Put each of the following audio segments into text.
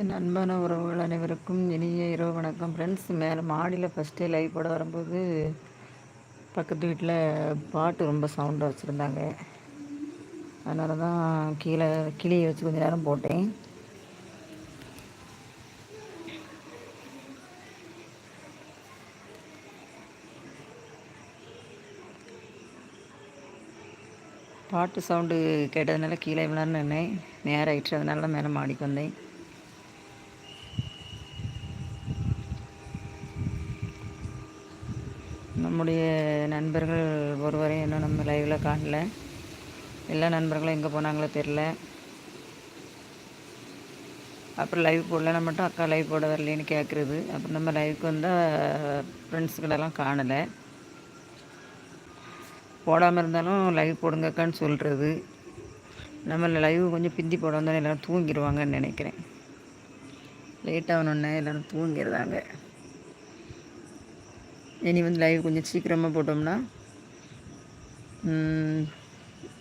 என் அன்பான உறவுகள் அனைவருக்கும் இனிய இரவு வணக்கம் ஃப்ரெண்ட்ஸ் மேலே மாடியில் ஃபஸ்ட்டே லைவ் போட வரும்போது பக்கத்து வீட்டில் பாட்டு ரொம்ப சவுண்டாக வச்சுருந்தாங்க. அதனால தான் கீழே கிளியை வச்சு கொஞ்சம் நேரம் போட்டேன். பாட்டு சவுண்டு கேட்டதுனால கீழே விளாட்னு நின்றேன் நேரம் ஆயிடுச்சு அதனால தான் மேலே மாடிக்கு வந்தேன் நம்முடைய நண்பர்கள் ஒருவரை இன்னும் நண்பர்களை காணல. எல்லா நண்பர்களும் எங்கே போனாங்களோ தெரில அப்புறம் லைவ் போடலன்னா மட்டும் அக்கா லைவ் போட வரலேன்னு கேட்குறது அப்புறம் நம்ம லைவுக்கு வந்தால் ஃப்ரெண்ட்ஸுகளெல்லாம் காணலை. போடாமல் இருந்தாலும் லைவ் போடுங்கக்கான்னு சொல்கிறது நம்ம லைவ் கொஞ்சம் பிந்தி போட வந்தாலும் எல்லோரும் தூங்கிடுவாங்கன்னு நினைக்கிறேன். லேட்டாகணுன்னே எல்லோரும் தூங்கிடுறாங்க இனி வந்து லைவ் கொஞ்சம் சீக்கிரமாக போட்டோம்னா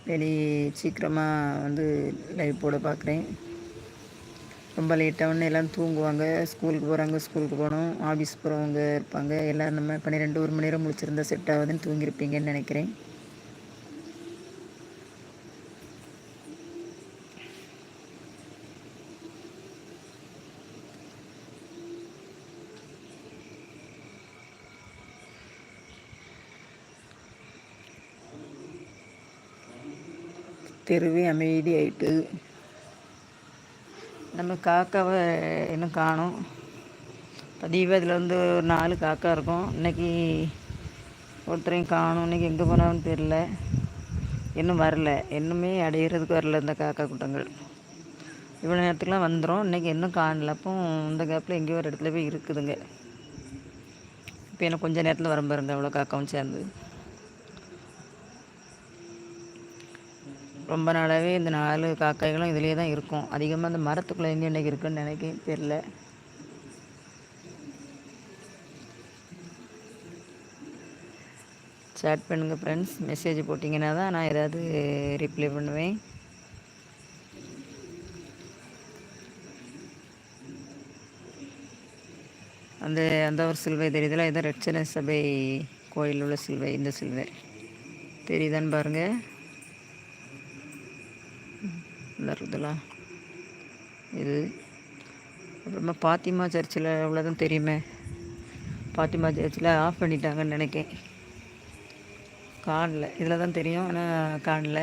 வெளி சீக்கிரமாக வந்து லைவ் போட பார்க்குறேன் ரொம்ப லேட்டாக எல்லாம் தூங்குவாங்க. ஸ்கூலுக்கு போகிறாங்க ஸ்கூலுக்கு போகணும். ஆஃபீஸ் போகிறவங்க இருப்பாங்க. எல்லோரும் நம்ம பன்னிரெண்டு ஒரு மணி நேரம் முடிச்சிருந்தா செட் ஆகுதுன்னு தூங்கியிருப்பீங்கன்னு நினைக்கிறேன். தெருவே அமைதி ஆயிட்டு. நம்ம காக்காவை இன்னும் காணும்? பதிவு அதில் வந்து ஒரு நாலு காக்கா இருக்கும். இன்றைக்கி ஒருத்தரையும் காணும். இன்றைக்கி எங்கே போனான்னு தெரில இன்னும் வரல. இன்னுமே அடையிறதுக்கு வரல இந்த காக்கா கூட்டங்கள். இவ்வளோ நேரத்துக்குலாம் வந்துடும் இன்றைக்கி இன்னும் காணல. அப்போ இந்த கேப்பில் எங்கேயோ ஒரு இடத்துல போய் இருக்குதுங்க. இப்போ எனக்கு கொஞ்சம் நேரத்தில் வர பாருங்க. அவ்வளோ காக்காவும் சேர்ந்து. ரொம்ப நாளாகவே இந்த நாலு காக்காய்களும் இதிலே தான் இருக்கும். அதிகமாக அந்த மரத்துக்குள்ளே எங்கே இன்றைக்கி இருக்குன்னு நினைக்க தெரில சேட் பண்ணுங்கள் ஃப்ரெண்ட்ஸ் மெசேஜ் போட்டிங்கன்னா தான் நான் ஏதாவது ரிப்ளை பண்ணுவேன். அந்த அந்த ஒரு சிலுவை தெரியுதுல? இதான் ரட்சண சபை கோயில் உள்ள சிலுவை இந்த சிலுவை. தெரியுதான்னு பாருங்கள் நல்லா இது அப்புறமா பாத்திமா சர்ச்சில் அவ்வளோதான் தெரியுமே. பாத்திமா சர்ச்சில் ஆஃப் பண்ணிட்டாங்கன்னு நினைக்கேன். காணல இதில் தான் தெரியும் ஆனால் காணல.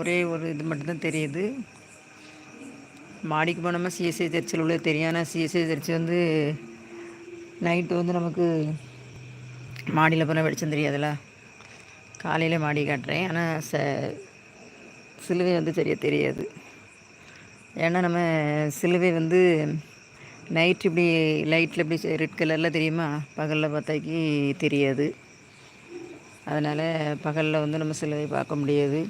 ஒரே ஒரு இது மட்டும்தான் தெரியுது. மாடிக்கு போனோமா சிஎஸ்ஐ சர்ச்சில் உள்ளே தெரியும். ஆனால் சிஎஸ்ஐ சர்ச் வந்து நைட்டு வந்து நமக்கு மாடியில் போனால் வெளிச்சம் தெரியாதுல்ல. காலையில் மாடி காட்டுறேன். ஆனால் ச சிலுவை வந்து சரியாக தெரியாது. ஏன்னா நம்ம சிலுவை வந்து நைட் இப்படி லைட்டில் இப்படி ரெட் கலரில் தெரியுமா? பகலில் பார்த்தாக்கி தெரியாது. அதனால் பகலில் வந்து நம்ம சிலுவை பார்க்க முடியாது.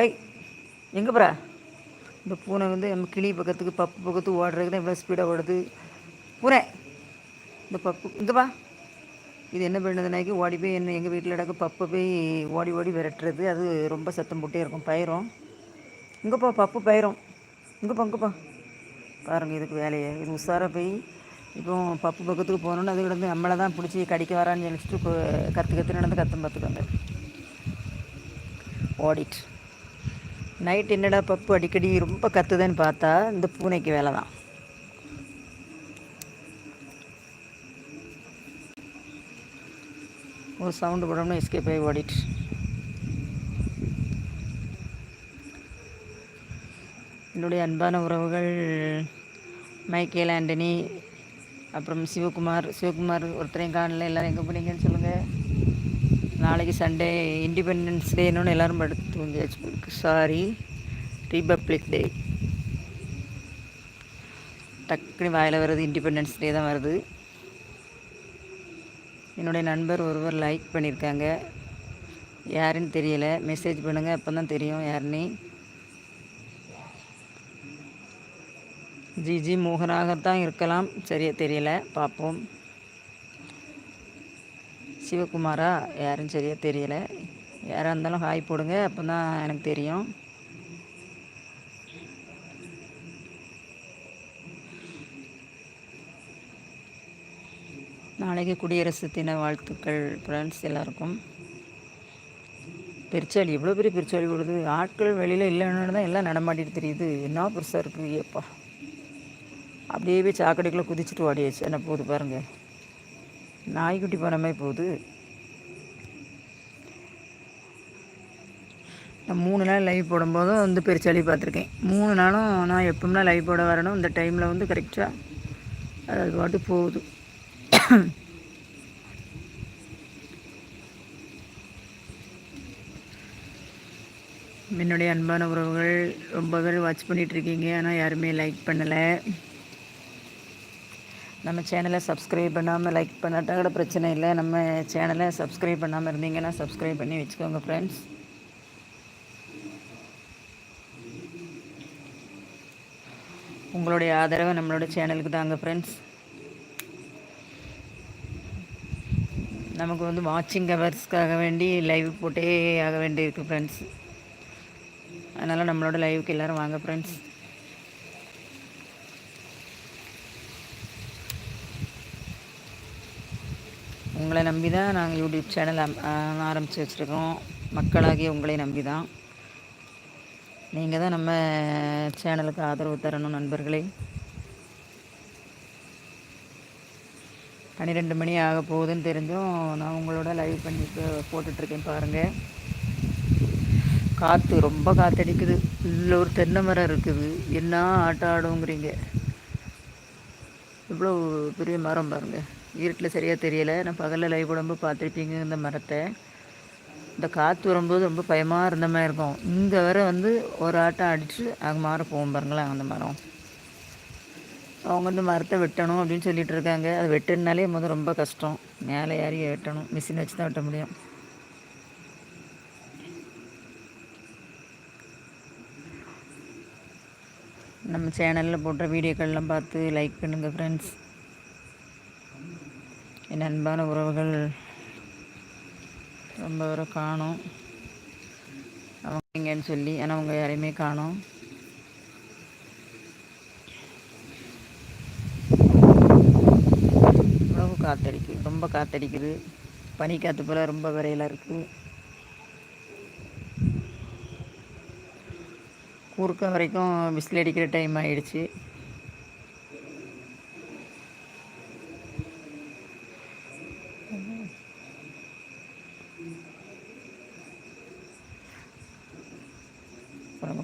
ஏய் எங்கே போகிறா இந்த பூனை வந்து நம்ம கிளி பக்கத்துக்கு பப்பு பக்கத்துக்கு ஓடுறதுக்கு தான் இவ்வளோ ஸ்பீடாக ஓடுது. பூனை இந்த பப்பு. இங்கே வா. இது என்ன பண்ணுதுனாக்கி ஓடி போய் என்ன எங்கள் வீட்டில் இடக்கு பப்பை போய் ஓடி ஓடி விரட்டுறது. அது ரொம்ப சத்தம் போட்டே இருக்கும். பயிரும். இங்கேப்பா பப்பு பயிரும். இங்கேப்பா இங்கேப்பா பாருங்கள் இதுக்கு வேலையை. இது உஷாராக போய் இப்போ பப்பு பக்கத்துக்கு போகணுன்னு அது கிடந்து நம்மளை தான் பிடிச்சி கடிக்க வரான்னு நினச்சிட்டு கற்று கற்று நடந்து கத்தம் பார்த்துக்கோங்க. ஓடிட்டு. நைட் என்னடா பப்பு அடிக்கடி ரொம்ப கத்துதுன்னு பார்த்தா இந்த பூனைக்கு வேலை தான். ஒரு சவுண்டு போடணும்னு எஸ்கேப் ஆகி ஓடிட்டு. என்னுடைய அன்பான உறவுகள் மைக்கேல் ஆண்டனி அப்புறம் சிவகுமார். சிவகுமார் ஒருத்தரையும் காணல எல்லோரும் எங்கே போனீங்கன்னு சொல்லுங்கள் நாளைக்கு சண்டே இண்டிபெண்டன்ஸ் டேன்னு எல்லோரும் படுத்து தூங்கியாச்சு சாரி ரிபப்ளிக் டே டக்குனு வாயில் வர்றது இண்டிபெண்டன்ஸ் டே தான் வருது. என்னுடைய நண்பர் ஒருவர் லைக் பண்ணியிருக்காங்க. யாருன்னு தெரியலை. மெசேஜ் பண்ணுங்கள் அப்போ தான் தெரியும் யாருன்னு ஜிஜி மோகனாகத்தான் இருக்கலாம். சரியாக தெரியல. பார்ப்போம் சிவகுமாரா? யாருன்னு சரியாக தெரியலை. யாராக இருந்தாலும் ஹாய் போடுங்க அப்போ தான் எனக்கு தெரியும். நாளைக்கு குடியரசு தின வாழ்த்துக்கள் ஃப்ரெண்ட்ஸ் எல்லாருக்கும். பெருச்சாளி எவ்வளோ பெரிய பெருச்சாளி கொடுது ஆட்கள் வெளியில் இல்லைன்னு தான் எல்லாம் நடமாட்டிட்டு தெரியுது. என்ன பெருசாக இருக்குது ஏப்பா. அப்படியே போய் சாக்கடைக்குள்ளே குதிச்சுட்டு ஓடியாச்சு. என்ன போகுது பாருங்கள் நாய்க்குட்டி போன மாதிரி போகுது. நான் மூணு நாள் லைவ் போடும்போதும் வந்து பெருச்சாளி பார்த்துருக்கேன். மூணு நாளும் நான் எப்பவுமே லைவ் போட வரணும். இந்த டைமில் வந்து கரெக்டாக அது பாட்டு போகுது. என்னுடைய அன்பான உறவுகள் ரொம்ப பேர் வாட்ச் பண்ணிகிட்ருக்கீங்க ஆனால் யாருமே லைக் பண்ணலை. நம்ம சேனலை சப்ஸ்கிரைப் பண்ணாமல் லைக் பண்ணாட்டா கூட பிரச்சனை இல்லை. நம்ம சேனலை சப்ஸ்கிரைப் பண்ணாமல் இருந்தீங்கன்னா சப்ஸ்கிரைப் பண்ணி வச்சுக்கோங்க ஃப்ரெண்ட்ஸ் உங்களுடைய ஆதரவு நம்மளோட சேனலுக்கு தாங்க ஃப்ரெண்ட்ஸ் நமக்கு வந்து வாட்சிங் ஹவர்ஸ்க்காக வேண்டி லைவ் போட்டே ஆக வேண்டி இருக்குது ஃப்ரெண்ட்ஸ் அதனால் நம்மளோட லைவுக்கு எல்லோரும் வாங்க ஃப்ரெண்ட்ஸ் உங்களை நம்பி தான் நாங்கள் யூடியூப் சேனல் ஆரம்பித்து வச்சுருக்கோம். மக்களாகிய உங்களை நம்பி தான் நீங்கள் தான் நம்ம சேனலுக்கு ஆதரவு தரணும் நண்பர்களே. பன்னிரெண்டு மணி ஆக போகுதுன்னு தெரிஞ்சும் நான் உங்களோட லைவ் பண்ணி போட்டுட்ருக்கேன் பாருங்கள் காற்று ரொம்ப காற்றடிக்குது இல்லை ஒரு தென்னை மரம் இருக்குது. என்ன ஆட்டம் ஆடுங்கிறீங்க இவ்வளோ பெரிய மரம் பாருங்கள் இருட்டில் சரியாக தெரியலை. நான் பகலில் லைவ் உடம்பு பார்த்துருப்பீங்க இந்த மரத்தை. இந்த காற்று வரும்போது ரொம்ப பயமாக இருந்த மாதிரி இருக்கும். இங்கே வர வந்து ஒரு ஆட்டம் அடித்து அங்கே மாற போகும் பாருங்களேன் அந்த மரம். அவங்க வந்து மரத்தை வெட்டணும் அப்படின்னு சொல்லிட்டு இருக்காங்க. அது வெட்டுனாலே முதல் ரொம்ப கஷ்டம். மேலே ஏறி வெட்டணும். மிஷின் வச்சு தான் வெட்ட முடியும். நம்ம சேனலில் போடுற வீடியோக்கள்லாம் பார்த்து லைக் பண்ணுங்கள் ஃப்ரெண்ட்ஸ் என் அன்பான உறவுகள். ரொம்ப வர காணும். அவங்க எங்கன்னு சொல்லி ஆனால் அவங்க யாரையுமே காணும். காற்றடிக்குது ரொம்ப காற்றடிக்குது பனி காற்று போல் ரொம்ப விரையில இருக்குது குறுக்க வரைக்கும் விசில் அடிக்கிற டைம் ஆகிடுச்சு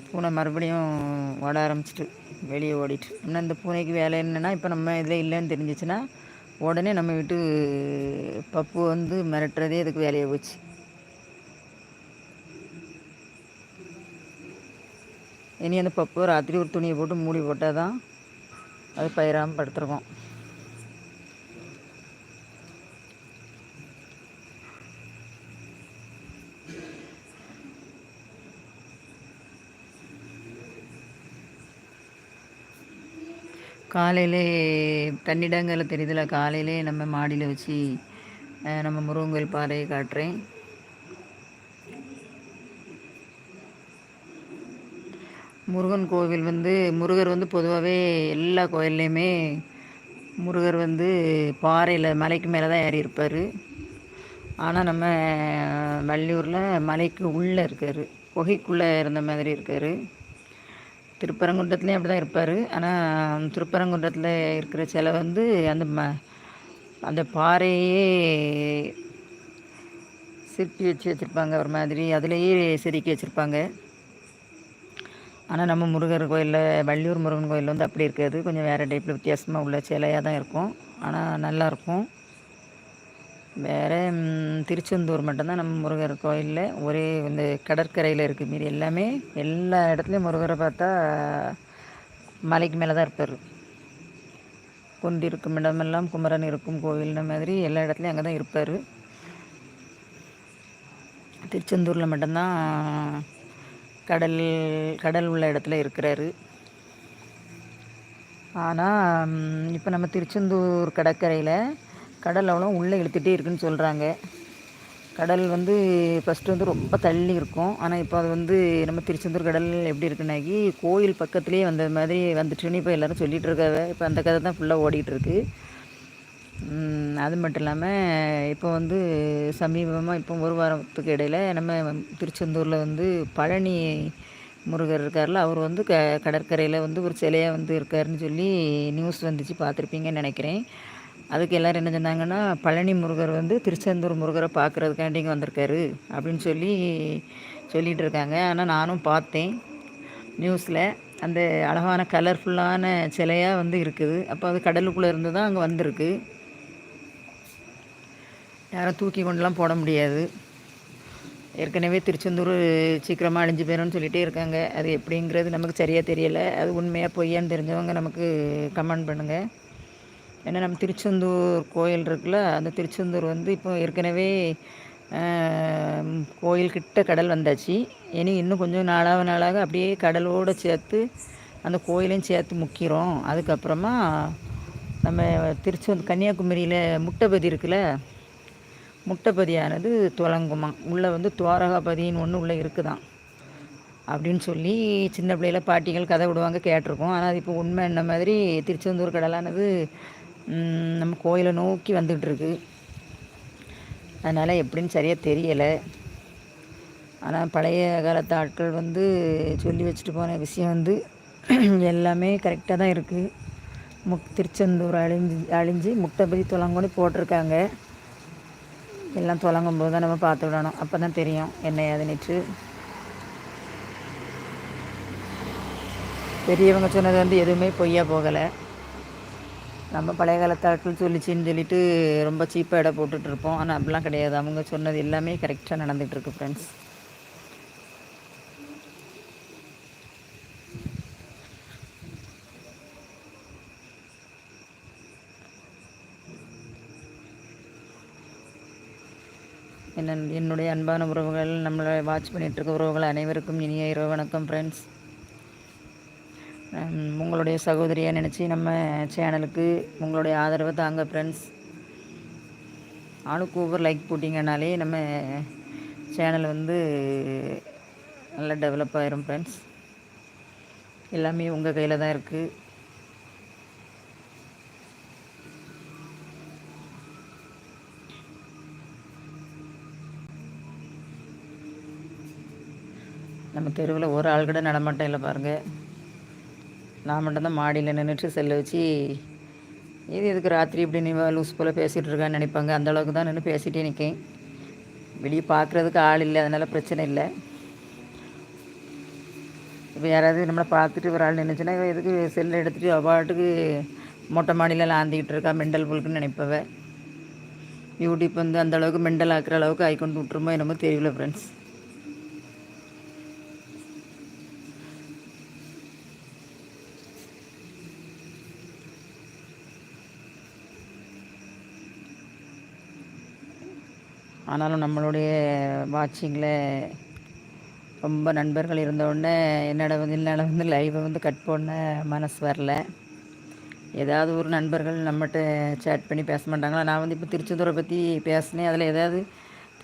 பூனை மறுபடியும் ஓட ஆரம்பிச்சிட்டு வெளியே ஓடிட்டு. இன்னும் இந்த பூனைக்கு வேலை என்னென்னா இப்போ நம்ம இதில் இல்லைன்னு தெரிஞ்சிச்சுன்னா உடனே நம்ம வீட்டு பப்பு வந்து மிரட்டுறதே அதுக்கு வேலையை போச்சு. இனி அந்த பப்பு ராத்திரி ஒரு துணியை போட்டு மூடி போட்டால் தான் அது பயிராமல் படுத்துருக்கோம். காலையிலே தண்ணிடங்களில் தெரியுதுல காலையிலே நம்ம மாடியில் வச்சு நம்ம முருங்கல் பாறையை காட்டுறேன். முருகன் கோவில் வந்து முருகர் வந்து பொதுவாகவே எல்லா கோயில்லையுமே முருகர் வந்து பாறையில் மலைக்கு மேலே தான் ஏறி இருப்பார். ஆனால் நம்ம வள்ளியூரில் மலைக்கு உள்ளே இருக்கார். குகைக்குள்ளே இருந்த மாதிரி இருக்கார். திருப்பரங்குன்றத்துலேயும் அப்படி தான் இருப்பார். ஆனால் திருப்பரங்குன்றத்தில் இருக்கிற சிலை வந்து அந்த ம அந்த பாறையே சிற்பி வச்சு வச்சுருப்பாங்க ஒரு மாதிரி. அதுலேயே செதுக்கி வச்சுருப்பாங்க. ஆனால் நம்ம முருகர் கோயிலில் வள்ளியூர் முருகன் கோயில் வந்து அப்படி இருக்காது. கொஞ்சம் வேறு டைப்பில் வித்தியாசமாக உள்ள சிலையாக தான் இருக்கும் ஆனால் நல்லாயிருக்கும் வேறு திருச்செந்தூர் மட்டும்தான் நம்ம முருகர் கோயிலில் ஒரே இந்த கடற்கரையில் இருக்குது மீதி எல்லாமே எல்லா இடத்துலையும் முருகரை பார்த்தா மலைக்கு மேலே தான் இருப்பார். கொண்டிருக்கும் இடமெல்லாம் குமரன் இருக்கும் கோவில்ன மாதிரி எல்லா இடத்துலையும் அங்கே தான் இருப்பார். திருச்செந்தூரில் மட்டும்தான் கடல் கடல் உள்ள இடத்துல இருக்கிறாரு. ஆனால் இப்போ நம்ம திருச்செந்தூர் கடற்கரையில் கடல் அவ்வளோ உள்ளே இழுத்துகிட்டே இருக்குன்னு சொல்கிறாங்க கடல் வந்து ஃபஸ்ட்டு வந்து ரொம்ப தள்ளி இருக்கும். ஆனால் இப்போ அது வந்து நம்ம திருச்செந்தூர் கடல் எப்படி இருக்குன்னாக்கி கோயில் பக்கத்துலேயே வந்த மாதிரி வந்துட்டுன்னு இப்போ எல்லோரும் சொல்லிகிட்டு இருக்காங்க. இப்போ அந்த கதை தான் ஃபுல்லாக ஓடிட்டுருக்கு அது மட்டும் இல்லாமல் இப்போ வந்து சமீபமாக இப்போ ஒரு வாரத்துக்கு இடையில் நம்ம திருச்செந்தூரில் வந்து பழனி முருகர் இருக்கார்ல அவர் வந்து க கடற்கரையில் வந்து ஒரு சிலையாக வந்து இருக்காருன்னு சொல்லி நியூஸ் வந்துச்சு. பார்த்துருப்பீங்கன்னு நினைக்கிறேன். அதுக்கு எல்லோரும் என்ன சொன்னாங்கன்னா பழனி முருகர் வந்து திருச்செந்தூர் முருகரை பார்க்குறதுக்காண்டி இங்கே வந்திருக்காரு அப்படின்னு சொல்லி சொல்லிகிட்டு இருக்காங்க ஆனால் நானும் பார்த்தேன் நியூஸில். அந்த அழகான கலர்ஃபுல்லான சிலையாக வந்து இருக்குது. அப்போ அது கடலுக்குள்ளே இருந்து தான் அங்கே வந்திருக்கு. யாரும் தூக்கி கொண்டுலாம் போட முடியாது. ஏற்கனவே திருச்செந்தூர் சீக்கிரமாக அழிஞ்சு போயிடும்னு சொல்லிகிட்டே இருக்காங்க. அது எப்படிங்கிறது நமக்கு சரியாக தெரியலை. அது உண்மையாக பொய்யான்னு தெரிஞ்சவங்க நமக்கு கமெண்ட் பண்ணுங்கள் ஏன்னா நம்ம திருச்செந்தூர் கோயில் இருக்குல்ல அந்த திருச்செந்தூர் வந்து இப்போ ஏற்கனவே கோயில்கிட்ட கடல் வந்தாச்சு. இனி இன்னும் கொஞ்சம் நாளாக நாளாக அப்படியே கடலோடு சேர்த்து அந்த கோயிலையும் சேர்த்து முக்கிறோம். அதுக்கப்புறமா நம்ம திருச்செந்தூர் கன்னியாகுமரியில் முட்டைப்பதி இருக்குல்ல முட்டைப்பதியானது துவங்குமா உள்ளே வந்து துவாரகாபதின்னு ஒன்று உள்ளே இருக்குதான். அப்படின்னு சொல்லி சின்ன பிள்ளையில பாட்டிகள் கதை விடுவாங்க கேட்டிருக்கோம். ஆனால் அது இப்போ உண்மை என்ன மாதிரி திருச்செந்தூர் கடலானது நம்ம கோயிலை நோக்கி வந்துகிட்ருக்கு. அதனால் எப்படின்னு சரியாக தெரியலை. ஆனால் பழைய காலத்து ஆட்கள் வந்து சொல்லி வச்சுட்டு போன விஷயம் வந்து எல்லாமே கரெக்டாக தான் இருக்குது முக் திருச்செந்தூர் அழிஞ்சு அழிஞ்சு முக்தபதி தொலங்கோனி போட்டிருக்காங்க. எல்லாம் துலங்கும் போது தான் நம்ம பார்த்து விடணும். அப்போ தான் தெரியும் என்ன ஏதுனிட்டு பெரியவங்க சொன்னது வந்து எதுவுமே பொய்யா போகலை. நம்ம பழைய காலத்து ஆட்கள் சொல்லிச்சின்னு சொல்லிட்டு ரொம்ப சீப்பாக இடம் போட்டுட்ருப்போம். ஆனால் அப்படிலாம் கிடையாது. அவங்க சொன்னது எல்லாமே கரெக்டாக நடந்துகிட்ருக்கு ஃப்ரெண்ட்ஸ் என்ன என்னுடைய அன்பான உறவுகள் நம்மளை வாட்ச் பண்ணிகிட்ருக்க உறவுகள் அனைவருக்கும் இனிய இரவு வணக்கம் ஃப்ரெண்ட்ஸ் உங்களுடைய சகோதரியாக நினச்சி நம்ம சேனலுக்கு உங்களுடைய ஆதரவை தாங்க ஃப்ரெண்ட்ஸ் ஆளுக்கு ஒவ்வொரு லைக் போட்டிங்கனாலே நம்ம சேனல் வந்து நல்லா டெவலப் ஆயிரும் ஃப்ரெண்ட்ஸ் எல்லாமே உங்கள் கையில் தான் இருக்குது நம்ம தெருவில் ஒரு ஆள் கூட நடமாட்டம் இல்லை பாருங்கள் நான் மட்டும்தான் மாடியில் நின்றுட்டு செல்லை வச்சு இது எதுக்கு ராத்திரி இப்படி நீ லூஸ் போல் பேசிகிட்டு இருக்கான்னு நினைப்பாங்க. அந்தளவுக்கு தான் நின்று பேசிகிட்டே நிற்கேன் வெளியே பார்க்குறதுக்கு ஆள் இல்லை அதனால் பிரச்சனை இல்லை. இப்போ யாராவது நம்மளை பார்த்துட்டு ஒரு ஆள் நினைச்சுன்னா எதுக்கு செல்லை எடுத்துகிட்டு அவாட்டுக்கு மொட்டை மாடியில் ஆந்திக்கிட்டு இருக்கா மெண்டல் புல்க்குன்னு நினைப்பவ. யூடியூப் வந்து அந்தளவுக்கு மெண்டல் ஆக்குற அளவுக்கு ஐக்கொண்டு விட்டுருமோ என்னமோ தெரியல ஃப்ரெண்ட்ஸ் ஆனாலும் நம்மளுடைய வாட்சிங்கில் ரொம்ப நண்பர்கள் இருந்தவுடனே என்னோட வந்து என்னால் வந்து லைவை வந்து கட் பண்ண மனசு வரல. ஏதாவது ஒரு நண்பர்கள் நம்மகிட்ட சேட் பண்ணி பேச மாட்டாங்களா? நான் வந்து இப்போ திருச்செந்தூரை பற்றி பேசினேன். அதில் ஏதாவது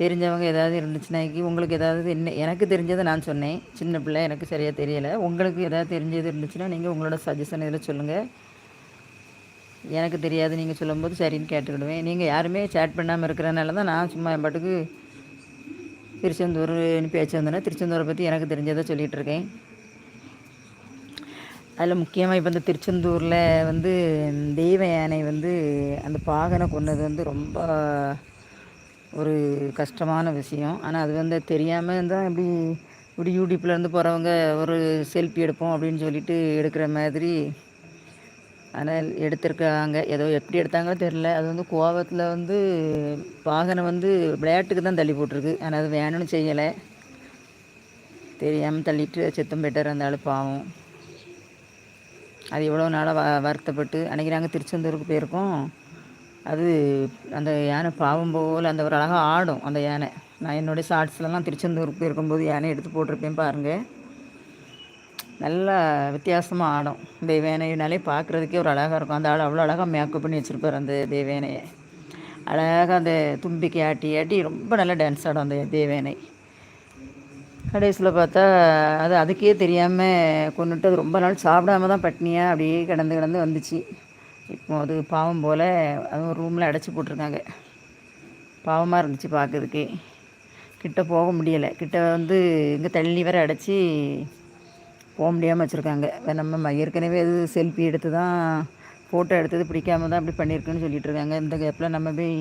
தெரிஞ்சவங்க ஏதாவது இருந்துச்சுனாக்கி உங்களுக்கு ஏதாவது என்ன எனக்கு தெரிஞ்சதை நான் சொன்னேன். சின்ன பிள்ளை எனக்கு சரியாக தெரியலை. உங்களுக்கு ஏதாவது தெரிஞ்சது இருந்துச்சுன்னா நீங்கள் உங்களோட சஜஷன் இதில் சொல்லுங்கள் எனக்கு தெரியாது நீங்கள் சொல்லும்போது சரின்னு கேட்டுக்கிடுவேன். நீங்கள் யாருமே சேட் பண்ணாமல் இருக்கிறனால தான் நான் சும்மா என் பாட்டுக்கு திருச்செந்தூர் பேச்சு வந்தேன்னா திருச்செந்தூரை பற்றி எனக்கு தெரிஞ்சதை சொல்லிகிட்ருக்கேன் அதில் முக்கியமாக இப்போ இந்த திருச்செந்தூரில் வந்து தெய்வ யானை வந்து அந்த பாகனை கொண்டது வந்து ரொம்ப ஒரு கஷ்டமான விஷயம். ஆனால் அது வந்து தெரியாமல் தான் இப்படி இப்படி யூடியூப்லேருந்து போகிறவங்க ஒரு செல்ஃபி எடுப்போம் அப்படின்னு சொல்லிட்டு எடுக்கிற மாதிரி ஆனால் எடுத்திருக்காங்க. ஏதோ எப்படி எடுத்தாங்களோ தெரில அது வந்து கோவத்தில் வந்து வாகனம் வந்து விளையாட்டுக்கு தான் தள்ளி போட்டிருக்கு. ஆனால் அது வேணும்னு செய்யலை. தெரியாமல் தள்ளிட்டு செத்தம் பெட்டர் அந்த ஆள் பாவம். அது எவ்வளோ நாளாக வ வருத்தப்பட்டு அன்றைக்கி நாங்கள் திருச்செந்தூருக்கு போயிருக்கோம். அது அந்த யானை பாவம் போல் அந்த ஒரு அழகாக ஆடும் அந்த யானை. நான் என்னுடைய ஷார்ட்ஸ்லலாம் திருச்செந்தூருக்கு போயிருக்கும்போது யானை எடுத்து போட்டிருப்பேன் பாருங்கள் நல்லா வித்தியாசமாக ஆடும். தேவேனையினாலே பார்க்குறதுக்கே ஒரு அழகாக இருக்கும். அந்த ஆள் அவ்வளோ அழகாக மேக்கப் பண்ணி வச்சுருப்பார் அந்த தேவேனையை. அழகாக அந்த தும்பிக்கை ஆட்டி ஆட்டி ரொம்ப நல்லா டான்ஸ் ஆடும் அந்த தேவேனை. கடைசியில் பார்த்தா அது அதுக்கே தெரியாமல் கொண்டுட்டு அது ரொம்ப நாள் சாப்பிடாம தான் பட்னியாக அப்படியே கிடந்து கிடந்து வந்துச்சு. இப்போ அது பாவம் போல் அதுவும் ரூமில் அடைச்சி போட்டிருக்காங்க. பாவமாக இருந்துச்சு பார்க்குறதுக்கே. கிட்ட போக முடியலை. கிட்ட வந்து இங்கே தள்ளி வர அடைச்சி போக முடியாமல் வச்சுருக்காங்க. நம்ம ஏற்கனவே அது செல்ஃபி எடுத்து தான் ஃபோட்டோ எடுத்தது பிடிக்காம தான் அப்படி பண்ணியிருக்குன்னு சொல்லிட்டு இருக்காங்க. இந்த கேப்பில் நம்ம போய்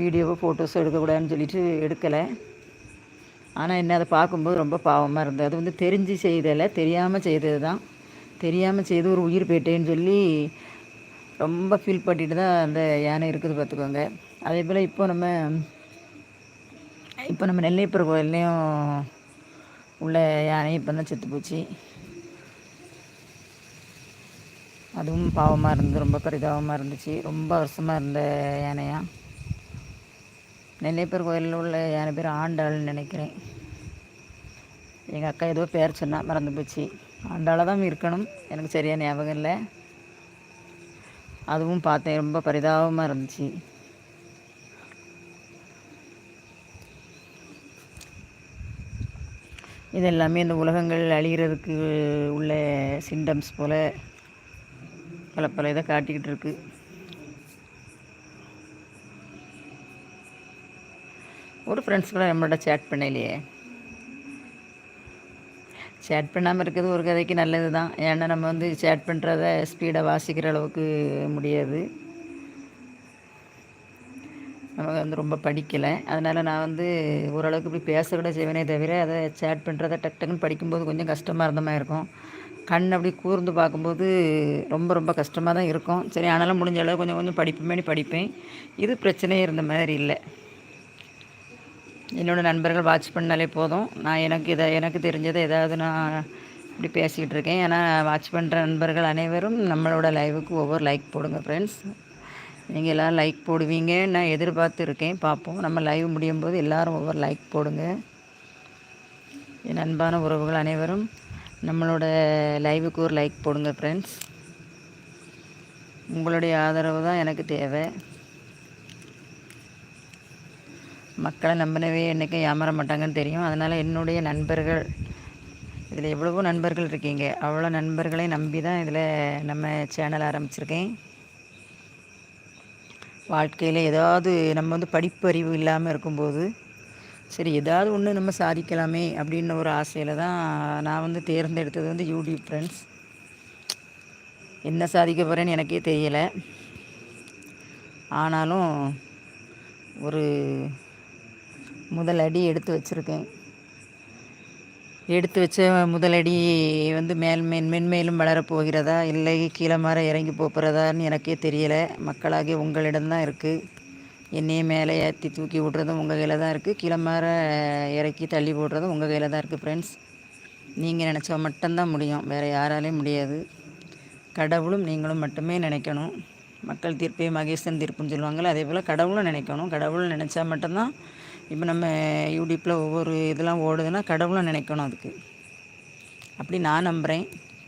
வீடியோவோ ஃபோட்டோஸோ எடுக்கக்கூடாதுன்னு சொல்லிட்டு எடுக்கலை. ஆனால் என்ன அதை பார்க்கும்போது ரொம்ப பாவமாக இருந்தது. அது வந்து தெரிஞ்சு செய்தலை தெரியாமல் செய்தது தான் தெரியாமல் செய்து ஒரு உயிர் போயிட்டேன்னு சொல்லி ரொம்ப ஃபீல் பண்ணிட்டு தான் அந்த யானை இருக்குது பார்த்துக்கோங்க. அதே போல் இப்போ நம்ம இப்போ நம்ம நெல்லையப்பர் கோயில்லையும் உள்ள யானை இப்போ தான் செத்து போச்சு. அதுவும் பாவமாக இருந்தது ரொம்ப பரிதாபமாக இருந்துச்சு. ரொம்ப வருஷமாக இருந்த யானையாக நெல்லையப்பர் கோயிலில் உள்ள யானை பேர் ஆண்டாள்னு நினைக்கிறேன். எங்கள் அக்கா ஏதோ பேர் சொன்னால் மறந்து போச்சு. ஆண்டாளாக தான் இருக்கணும். எனக்கு சரியாக ஞாபகம் இல்லை. அதுவும் பார்த்தேன் ரொம்ப பரிதாபமாக இருந்துச்சு. இது எல்லாமே இந்த உலகங்கள் அழிகிறதுக்கு உள்ள சிம்டம்ஸ் போல் பல பல இதை காட்டிக்கிட்டு இருக்கு. ஒரு ஃப்ரெண்ட்ஸ் கூட நம்மளோட சேட் பண்ணலையே. சேட் பண்ணாமல் இருக்கிறது ஒரு கதைக்கு நல்லது தான். ஏன்னா நம்ம வந்து சேட் பண்ணுறத ஸ்பீடாக வாசிக்கிற அளவுக்கு முடியாது. நமக்கு வந்து ரொம்ப படிக்கலை. அதனால் நான் வந்து ஓரளவுக்கு இப்படி பேசக்கூட செய்வேனே தவிர அதை சேட் பண்ணுறத டக் டக்குன்னு படிக்கும்போது கொஞ்சம் கஷ்டமாக இருந்த மாதிரி இருக்கும். கண் அப்படி கூர்ந்து பார்க்கும்போது ரொம்ப ரொம்ப கஷ்டமாக தான் இருக்கும். சரி ஆனாலும் முடிஞ்ச அளவு கொஞ்சம் கொஞ்சம் படிப்புமே படிப்பேன். இது பிரச்சனையே இருந்த மாதிரி இல்லை. என்னோடய நண்பர்கள் வாட்ச் பண்ணாலே போதும். நான் எனக்கு இதை எனக்கு தெரிஞ்சதை ஏதாவது நான் இப்படி பேசிக்கிட்டு இருக்கேன். ஏன்னா வாட்ச் பண்ணுற நண்பர்கள் அனைவரும் நம்மளோட லைவுக்கு ஒவ்வொரு லைக் போடுங்க ஃப்ரெண்ட்ஸ் நீங்கள் எல்லோரும் லைக் போடுவீங்க நான் எதிர்பார்த்து இருக்கேன் பார்ப்போம். நம்ம லைவ் முடியும் போது எல்லோரும் ஒவ்வொரு லைக் போடுங்க. என் அன்பான உறவுகள் அனைவரும். நம்மளோட லைவுக்கு ஒரு லைக் போடுங்க ஃப்ரெண்ட்ஸ் உங்களுடைய ஆதரவு தான் எனக்கு தேவை. மக்களை நம்பினவே என்றைக்கும் ஏமாற மாட்டாங்கன்னு தெரியும். அதனால் என்னுடைய நண்பர்கள் இதில் எவ்வளவோ நண்பர்கள் இருக்கீங்க. அவ்வளோ நண்பர்களை நம்பி தான் இதில் நம்ம சேனல் ஆரம்பிச்சிருக்கேன். வாழ்க்கையில் ஏதாவது நம்ம வந்து படிப்பறிவு இல்லாமல் இருக்கும்போது சரி ஏதாவது ஒன்று நம்ம சாதிக்கலாமே அப்படின்ற ஒரு ஆசையில் தான் நான் வந்து தேர்ந்தெடுத்தது வந்து யூடியூப் ஃப்ரெண்ட்ஸ் என்ன சாதிக்க போகிறேன்னு எனக்கே தெரியலை. ஆனாலும் ஒரு முதலடி எடுத்து வச்சுருக்கேன். எடுத்து வச்ச முதலடி வந்து மேல் மேன் மென்மேலும் வளரப்போகிறதா இல்லை கீழே மாற இறங்கி போகிறதான்னு எனக்கே தெரியலை. மக்களாகி உங்களிடம்தான் இருக்குது என்னையே மேலே ஏற்றி தூக்கி விட்றதும் உங்கள் கையில் தான் இருக்குது கீழே மாற இறக்கி தள்ளி போடுறதும் உங்கள் கையில் தான் இருக்குது ஃப்ரெண்ட்ஸ் நீங்கள் நினச்சா மட்டும்தான் முடியும். வேறு யாராலையும் முடியாது. கடவுளும் நீங்களும் மட்டுமே நினைக்கணும். மக்கள் தீர்ப்பே மகேசன் தீர்ப்புன்னு சொல்லுவாங்கள்ல அதே போல் கடவுளும் நினைக்கணும். கடவுள் நினச்சா மட்டும்தான் இப்போ நம்ம யூடியூப்பில் ஒவ்வொரு இதெல்லாம் ஓடுதுன்னா கடவுளும் நினைக்கணும் அதுக்கு. அப்படி நான் நம்புகிறேன்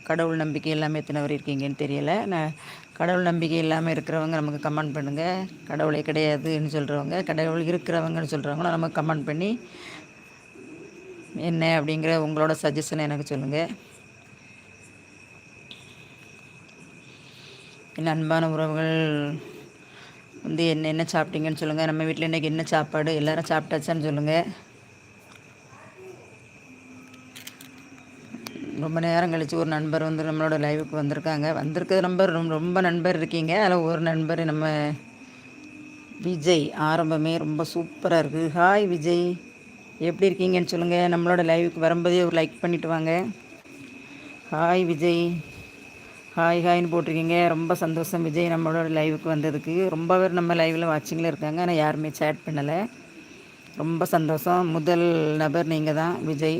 கடவுள் நம்பிக்கை எல்லாமே எத்தனை வரை இருக்கீங்கன்னு தெரியலை. நான் கடவுள் நம்பிக்கை இல்லாமல் இருக்கிறவங்க நமக்கு கமெண்ட் பண்ணுங்கள் கடவுளே கிடையாதுன்னு சொல்கிறவங்க கடவுள் இருக்கிறவங்கன்னு சொல்கிறவங்களும் நமக்கு கமெண்ட் பண்ணி என்ன அப்படிங்கிற உங்களோட சஜஷனை எனக்கு சொல்லுங்கள் என் அன்பான உறவுகள் வந்து என்ன என்ன சாப்பிட்டீங்கன்னு சொல்லுங்கள் நம்ம வீட்டில் இன்றைக்கி என்ன சாப்பாடு? எல்லோரும் சாப்பிட்டாச்சான்னு சொல்லுங்கள் ரொம்ப நேரம் கழித்து ஒரு நண்பர் வந்து நம்மளோட லைவுக்கு வந்திருக்காங்க. வந்திருக்கிற நம்பர் ரொம்ப ரொம்ப நண்பர் இருக்கீங்க. அதில் ஒரு நண்பர் நம்ம விஜய். ஆரம்பமே ரொம்ப சூப்பராக இருக்குது ஹாய் விஜய். எப்படி இருக்கீங்கன்னு சொல்லுங்கள் நம்மளோட லைவுக்கு வரும்போதே ஒரு லைக் பண்ணிவிட்டு வாங்க. ஹாய் விஜய். ஹாய் ஹாய்னு போட்டிருக்கீங்க. ரொம்ப சந்தோஷம் விஜய் நம்மளோட லைவுக்கு வந்ததுக்கு. ரொம்ப பேர் நம்ம லைவில் வாட்சிங்கில் இருக்காங்க. ஆனால் யாருமே சேட் பண்ணலை. ரொம்ப சந்தோஷம். முதல் நபர் நீங்கள் தான் விஜய்.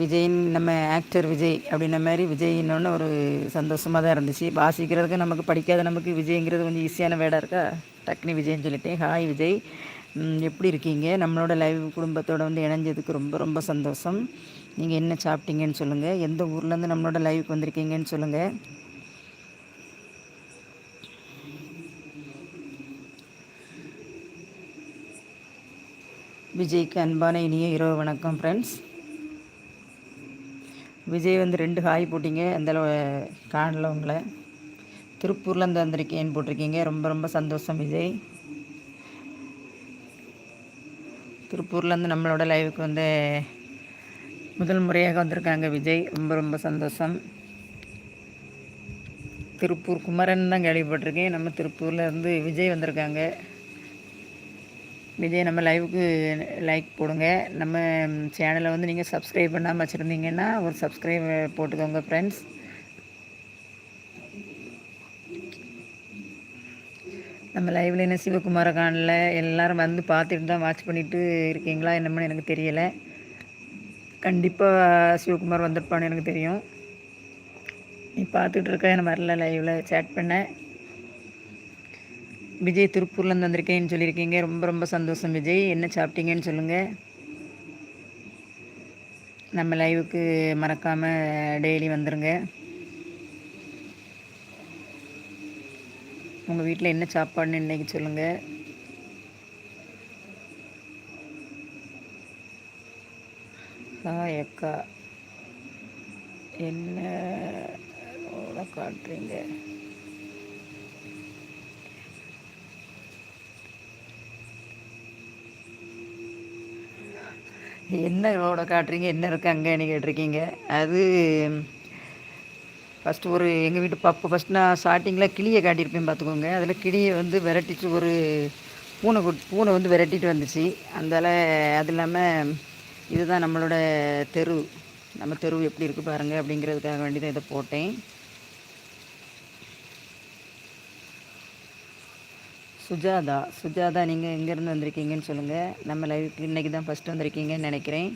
விஜயின் நம்ம ஆக்டர் விஜய் அப்படின்ன மாதிரி விஜயின்னு ஒரு சந்தோஷமாக தான் இருந்துச்சு. வாசிக்கிறதுக்கு நமக்கு படிக்காத நமக்கு விஜய்ங்கிறது கொஞ்சம் ஈஸியான வேடாக இருக்கா? டக்னி விஜய்ன்னு சொல்லிட்டேன் ஹாய் விஜய். எப்படி இருக்கீங்க? நம்மளோட லைவ் குடும்பத்தோடு வந்து இணைஞ்சதுக்கு ரொம்ப ரொம்ப சந்தோஷம். நீங்கள் என்ன சாப்பிட்டீங்கன்னு சொல்லுங்கள் எந்த ஊர்லேருந்து நம்மளோட லைவுக்கு வந்திருக்கீங்கன்னு சொல்லுங்கள் விஜய்க்கு அன்பான இனிய இரவு வணக்கம் ஃப்ரெண்ட்ஸ் விஜய் வந்து ரெண்டு ஹாய் போட்டிங்க. அந்த காணல உங்களை திருப்பூர்லேருந்து வந்திருக்கேன்னு போட்டிருக்கீங்க. ரொம்ப ரொம்ப சந்தோஷம் விஜய். திருப்பூர்லேருந்து நம்மளோட லைவுக்கு வந்து முதல் முறையாக வந்திருக்காங்க விஜய். ரொம்ப ரொம்ப சந்தோஷம். திருப்பூர் குமரன் தான் கேள்விப்பட்டிருக்கேன். நம்ம திருப்பூரில் இருந்து விஜய் வந்திருக்காங்க. விஜய் நம்ம லைவுக்கு லைக் போடுங்க. நம்ம சேனலை வந்து நீங்கள் சப்ஸ்கிரைப் பண்ணாமல் வச்சுருந்தீங்கன்னா ஒரு சப்ஸ்கிரைப் போட்டுக்கோங்க ஃப்ரெண்ட்ஸ் நம்ம லைவில் என்ன சிவகுமார காணல எல்லோரும் வந்து பார்த்துட்டு தான் வாட்ச் பண்ணிவிட்டு இருக்கீங்களா என்னமோன்னு எனக்கு தெரியலை. கண்டிப்பாக சிவகுமார் வந்திருப்பான்னு எனக்கு தெரியும். நீ பார்த்துட்டு இருக்க என்ன வரல லைவில் சேட் பண்ணேன் விஜய் திருப்பூர்லேருந்து வந்திருக்கேன்னு சொல்லியிருக்கீங்க. ரொம்ப ரொம்ப சந்தோஷம் விஜய். என்ன சாப்பிட்டீங்கன்னு சொல்லுங்கள் நம்ம லைவுக்கு மறக்காமல் டெய்லி வந்துடுங்க உங்கள் வீட்டில் என்ன சாப்பாடுன்னு இன்றைக்கி சொல்லுங்கள் அக்கா என்ன? காட்டுறீங்க. என்ன ரோட காட்டுறீங்க? என்ன இருக்குது அங்கேன்னு கேட்டிருக்கீங்க. அது ஃபஸ்ட்டு ஒரு எங்கள் வீட்டு பப்பு ஃபஸ்ட் நான் ஸ்டார்டிங்கில் கிளியை காட்டியிருப்பேன் பார்த்துக்கோங்க. அதில் கிளியை வந்து விரட்டிட்டு ஒரு பூனை பூனை வந்து விரட்டிட்டு வந்துச்சு. அந்தால அது இல்லாமல் இதுதான் நம்மளோட தெரு. நம்ம தெரு எப்படி இருக்குது பாருங்கள் அப்படிங்கிறதுக்காக வேண்டி தான் இதை போட்டேன். சுஜாதா சுஜாதா நீங்கள் எங்கேருந்து வந்திருக்கீங்கன்னு சொல்லுங்கள் நம்ம லைவுக்கு இன்றைக்கி தான் ஃபஸ்ட்டு வந்திருக்கீங்கன்னு நினைக்கிறேன்.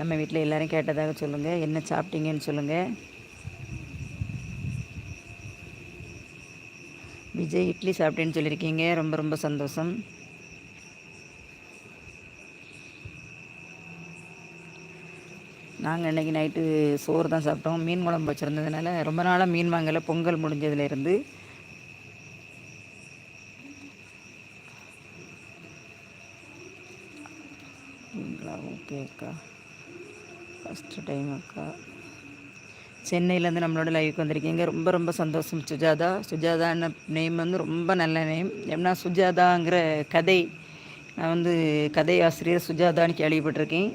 நம்ம வீட்டில் எல்லோரும் கேட்டதாக சொல்லுங்கள் என்ன சாப்பிட்டீங்கன்னு சொல்லுங்கள் விஜய் இட்லி சாப்பிட்டேன்னு சொல்லியிருக்கீங்க. ரொம்ப ரொம்ப சந்தோஷம். நாங்கள் இன்றைக்கி நைட்டு சோறு தான் சாப்பிட்டோம். மீன் குழம்பு வச்சுருந்ததுனால ரொம்ப நாளாக மீன் வாங்கலை. பொங்கல் முடிஞ்சதுலேருந்து ஓகே அக்கா ஃபஸ்ட்டு டைம் அக்கா. சென்னையிலேருந்து நம்மளோட லைவுக்கு வந்திருக்கீங்க. ரொம்ப ரொம்ப சந்தோஷம் சுஜாதா. சுஜாதான நேம் வந்து ரொம்ப நல்ல நேம் ஏன்னா சுஜாதாங்கிற கதை. நான் வந்து கதை ஆசிரியர் சுஜாதான்னு கேள்விப்பட்டிருக்கேன்.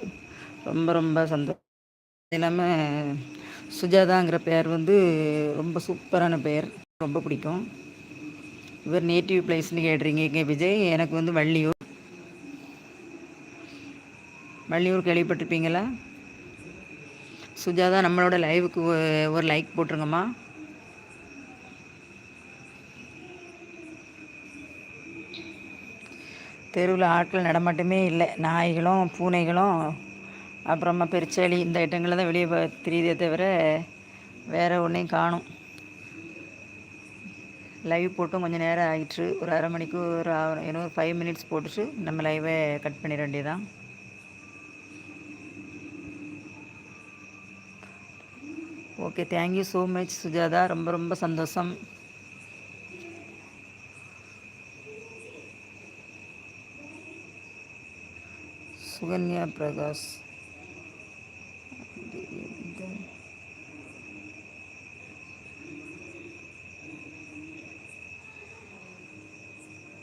ரொம்ப ரொம்ப சந்தோஷம் இல்லாமல் சுஜாதாங்கிற பெயர் வந்து ரொம்ப சூப்பரான பெயர் ரொம்ப பிடிக்கும். இவர் நேட்டிவ் பிளேஸ்னு கேட்டிருக்கீங்க விஜய். எனக்கு வந்து வள்ளியூர். வள்ளியூர் கேள்விப்பட்டிருப்பீங்களா? சுஜாதா நம்மளோட லைவுக்கு ஒரு லைக் போட்டுருங்கம்மா. தெருவில் ஆட்கள் நடமாட்டமே இல்லை. நாய்களும் பூனைகளும் அப்புறமா பெருச்சாளி இந்த ஐட்டங்களில் தான் வெளியே தெரியுதே தவிர வேறு ஒன்றையும் காணும். லைவ் போட்டும் கொஞ்சம் நேரம் ஆகிட்டு ஒரு அரை மணிக்கு ஒரு இன்னொரு ஃபைவ் மினிட்ஸ் போட்டுட்டு நம்ம லைவை கட் பண்ணிட வேண்டியதான் okay thank you so much Sujatha ரொம்ப ரொம்ப சந்தோஷம் சுகன்யா பிரகாஷ்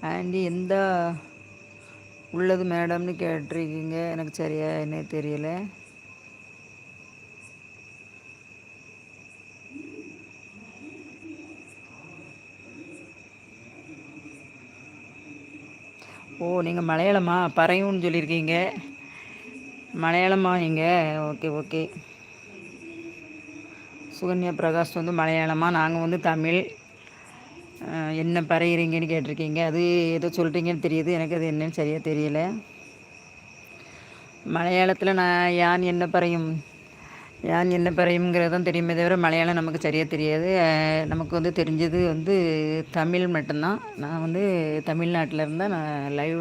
ஆண்டி எந்த உள்ளது மேடம்னு கேட்டிருக்கீங்க? எனக்கு சரியா என்ன தெரியலை. ஓ நீங்கள் மலையாளமா? பறையும்னு சொல்லியிருக்கீங்க. மலையாளமா நீங்கள் ஓகே ஓகே. சுகன்யா பிரகாஷ் வந்து மலையாளமா நாங்கள் வந்து தமிழ். என்ன பறையிறீங்கன்னு கேட்டிருக்கீங்க. அது ஏதோ சொல்கிறீங்கன்னு தெரியுது. எனக்கு அது என்னன்னு சரியாக தெரியல. மலையாளத்தில் நான் யான் என்ன பறையும்? யான் என்ன பறையுங்கிறதும் தெரியுமே தவிர மலையாளம் நமக்கு சரியாக தெரியாது. நமக்கு வந்து தெரிஞ்சது வந்து தமிழ் மட்டும்தான். நான் வந்து தமிழ்நாட்டில் இருந்தால் நான் லைவ்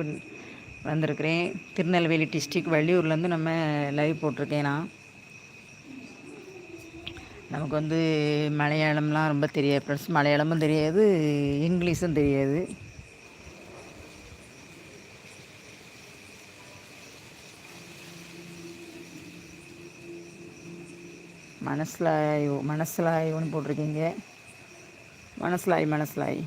வந்திருக்கிறேன். திருநெல்வேலி டிஸ்ட்ரிக் வள்ளியூர்லேருந்து நம்ம லைவ் போட்டிருக்கேன் நான். நமக்கு வந்து மலையாளம்லாம் ரொம்ப தெரியாது ப்ளஸ் மலையாளமும் தெரியாது இங்கிலீஷும் தெரியாது. மனசிலாய் மனசிலாய் ஒன்று போட்டிருக்கீங்க. மனசிலாய் மனசிலாய்.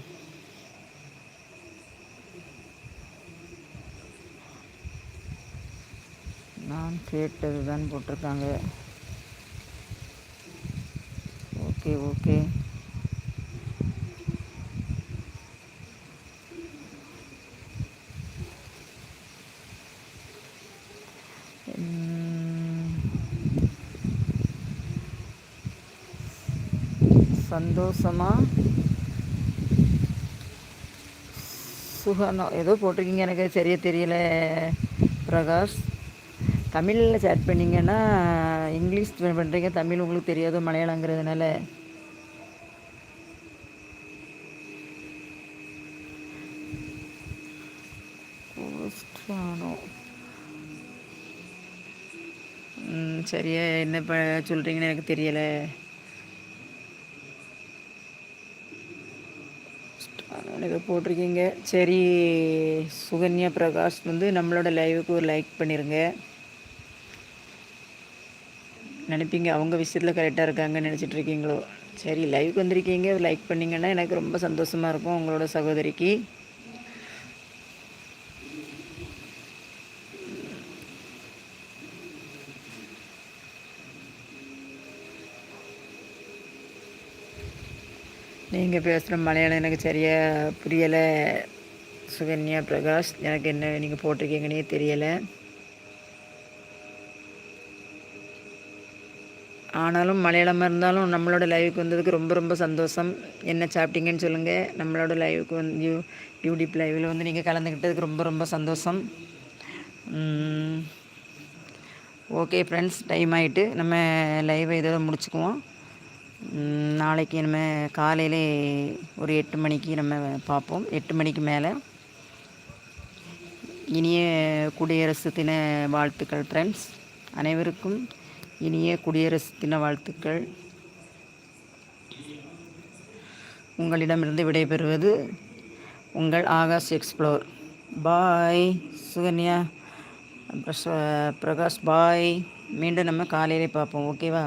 நான் கேட்டது தான் போட்டிருக்காங்க. Okay okay. சந்தோஷமா? சுகனோ ஏதோ போட்டிருக்கீங்க. எனக்கு சரியாக தெரியல பிரகாஷ். தமிழில் சேட் பண்ணிங்கன்னா இங்கிலீஷ் பண்ணுறீங்க தமிழ் உங்களுக்கு தெரியாதோ மலையாளங்கிறதுனால சரியா என்ன ப சொல்கிறீங்கன்னு எனக்கு தெரியலை எனக்கு போட்டிருக்கீங்க. சரி சுகன்யா பிரகாஷ் வந்து நம்மளோட லைவுக்கு ஒரு லைக் பண்ணிடுங்க நினைப்பீங்க அவங்க விஷயத்தில் கரெக்டாக இருக்காங்கன்னு நினச்சிட்ருக்கீங்களோ சரி லைவுக்கு வந்திருக்கீங்க. லைக் பண்ணிங்கன்னா எனக்கு ரொம்ப சந்தோஷமாக இருக்கும் உங்களோட சகோதரிக்கு. நீங்கள் பேசுகிற மலையாளம் எனக்கு சரியாக புரியலை. சுகன்யா பிரகாஷ் எனக்கு என்ன நீங்கள் போட்டிருக்கீங்கன்னே தெரியலை. ஆனாலும் மலையாளமாக இருந்தாலும் நம்மளோட லைவுக்கு வந்ததுக்கு ரொம்ப ரொம்ப சந்தோஷம். என்ன சாப்பிட்டீங்கன்னு சொல்லுங்கள் நம்மளோட லைவுக்கு வந்து யூ யூடியூப் லைவில் வந்து நீங்கள் கலந்துக்கிட்டதுக்கு ரொம்ப ரொம்ப சந்தோஷம். ஓகே ஃப்ரெண்ட்ஸ் டைம் ஆகிட்டு நம்ம லைவை இதோட முடிச்சுக்குவோம். நாளைக்கு நம்ம காலையில் ஒரு எட்டு மணிக்கு நம்ம பார்ப்போம். எட்டு மணிக்கு மேலே. இனிய குடியரசு தின வாழ்த்துக்கள் ஃப்ரெண்ட்ஸ் அனைவருக்கும் இனிய குடியரசு தின வாழ்த்துக்கள். உங்களிடமிருந்து விடைபெறுவது உங்கள் Akash explore bye Suganya. Prakash bye மீண்டும் நம்ம காலையிலே பார்ப்போம். ஓகேவா